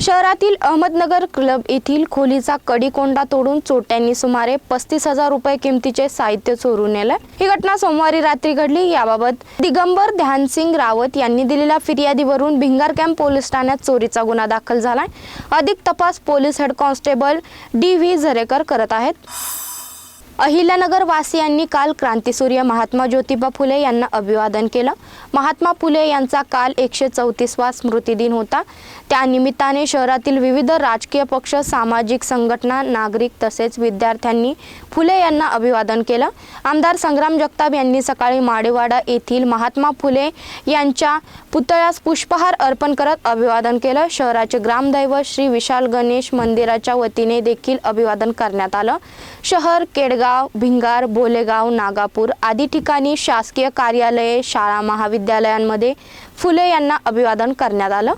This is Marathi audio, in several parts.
शहरातील अहमदनगर क्लब येथील खोलीचा कडीकोंडा तोडून चोट्यांनी सुमारे पस्तीस हजार रुपये किमतीचे साहित्य चोरून नेलं. ही घटना सोमवारी रात्री घडली. याबाबत दिगंबर ध्यानसिंग रावत यांनी दिलेल्या फिर्यादीवरून भिंगार कॅम्प पोलीस ठाण्यात चोरीचा गुन्हा दाखल झालाय. अधिक तपास police head constable D V Zarekar करत आहेत. अहिल्यानगर वासियांनी काल क्रांतीसूर्य महात्मा ज्योतिबा फुले यांना अभिवादन केलं. महात्मा फुले यांचा काल एकशे चौतीसवा स्मृतिदिन होता. त्यानिमित्ताने शहरातील विविध राजकीय पक्ष सामाजिक संघटना नागरिक तसेच विद्यार्थ्यांनी फुले यांना अभिवादन केलं. आमदार संग्राम जगताप यांनी सकाळी माडेवाडा येथील महात्मा फुले यांच्या पुतळ्यास पुष्पहार अर्पण करत अभिवादन केलं. शहराचे ग्रामदैवत श्री विशाल गणेश मंदिराच्या वतीने देखील अभिवादन करण्यात आलं. शहर केडगाव भिंगार बोलेगाव नागापूर आदी ठिकाणी शासकीय कार्यालये शाळा महाविद्यालयांमध्ये फुले यांना अभिवादन करण्यात आलं.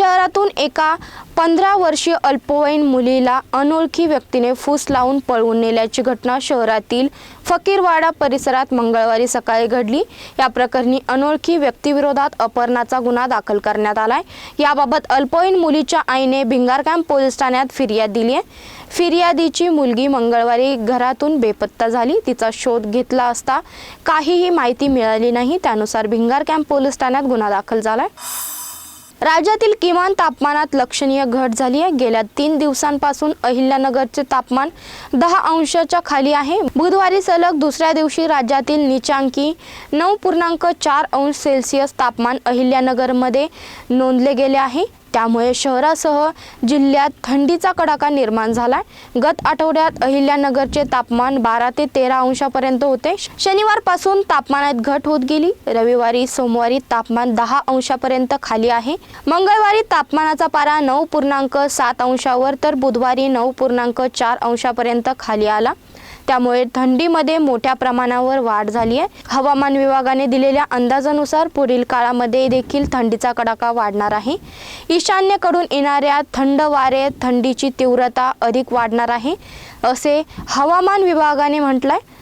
शहरातून एका पंधरा वर्षीय अल्पवयीन मुलीला अनोळखी व्यक्तीने फूस लावून पळवून नेल्याची घटना शहरातील फकीरवाडा परिसरात मंगळवारी सकाळी घडली. या प्रकरणी अनोळखी व्यक्तीविरोधात अपहरणाचा गुन्हा दाखल करण्यात आलाय. याबाबत अल्पवयीन मुलीच्या आईने भिंगार कॅम्प पोलीस ठाण्यात फिर्याद दिली आहे. फिर्यादीची मुलगी मंगळवारी घरातून बेपत्ता झाली. तिचा शोध घेतला असता काहीही माहिती मिळाली नाही. त्यानुसार भिंगार कॅम्प पोलीस ठाण्यात गुन्हा दाखल झालाय. राज्यातील किमान तापमानात लक्षणीय घट झाली आहे. गेल्या तीन दिवसांपासून अहिल्यानगरचे तापमान दहा अंशाच्या खाली आहे. बुधवारी सलग दुसऱ्या दिवशी राज्यातील निचांकी नऊ पूर्णांक चार अंश सेल्सिअस तापमान अहिल्यानगरमध्ये नोंदले गेले आहे. त्यामुळे शहरासह जिल्ह्यात थंडीचा कडाका निर्माण झाला गत आठवड्यात अहिल्यानगरचे तापमान बारा ते तेरा अंशापर्यंत होते. शनिवारपासून तापमानात घट होत गेली. रविवारी सोमवारी तापमान दहा अंशापर्यंत खाली आहे. मंगळवारी तापमानाचा पारा नऊ पूर्णांक सात अंशावर तर बुधवारी नऊ पूर्णांक चार अंशापर्यंत खाली आला. त्यामुळे थंडीमध्ये मोठ्या प्रमाणावर वाढ झाली आहे. हवामान विभागाने दिलेल्या अंदाजानुसार पुढील काळामध्ये देखील थंडीचा कडाका वाढणार आहे. ईशान्येकडून येणाऱ्या थंड वारे थंडीची तीव्रता अधिक वाढणार आहे असे हवामान विभागाने म्हटलं आहे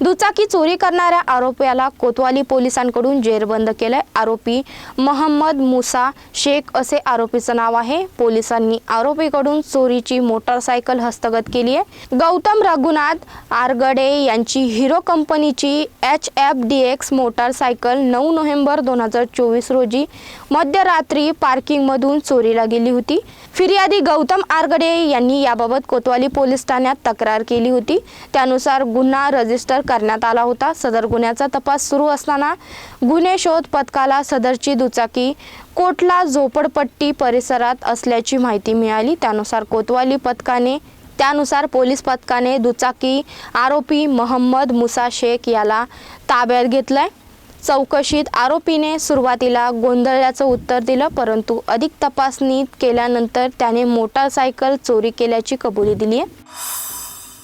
दुचाकी चोरी करणाऱ्या आरोपीला कोतवाली पोलिसांकडून जेरबंद केलंय. आरोपी महम्मद मुसा शेख असे आरोपीचं नाव आहे. पोलिसांनी आरोपीकडून चोरीची मोटारसायकल हस्तगत केली आहे. गौतम रघुनाथ आरगडे यांची हिरो कंपनीची H F D X motorcycle नऊ नोव्हेंबर दोन हजार चोवीस रोजी मध्यरात्री पार्किंगमधून चोरीला गेली होती. फिर्यादी गौतम आरगडे यांनी याबाबत कोतवाली पोलीस ठाण्यात तक्रार केली होती. त्यानुसार गुन्हा रजिस्टर करण्यात आला होता. सदर गुन्ह्याचा तपास सुरू असताना गुन्हे शोध पथकाला सदरची दुचाकी कोटला झोपडपट्टी परिसरात असल्याची माहिती मिळाली. त्यानुसार कोतवाली पथकाने त्यानुसार पोलीस पथकाने दुचाकी आरोपी मोहम्मद मुसा शेख याला ताब्यात घेतलाय. चौकशीत आरोपीने सुरुवातीला गोंधळल्याचं उत्तर दिलं परंतु अधिक तपासणी केल्यानंतर त्याने मोटारसायकल चोरी केल्याची कबुली दिली आहे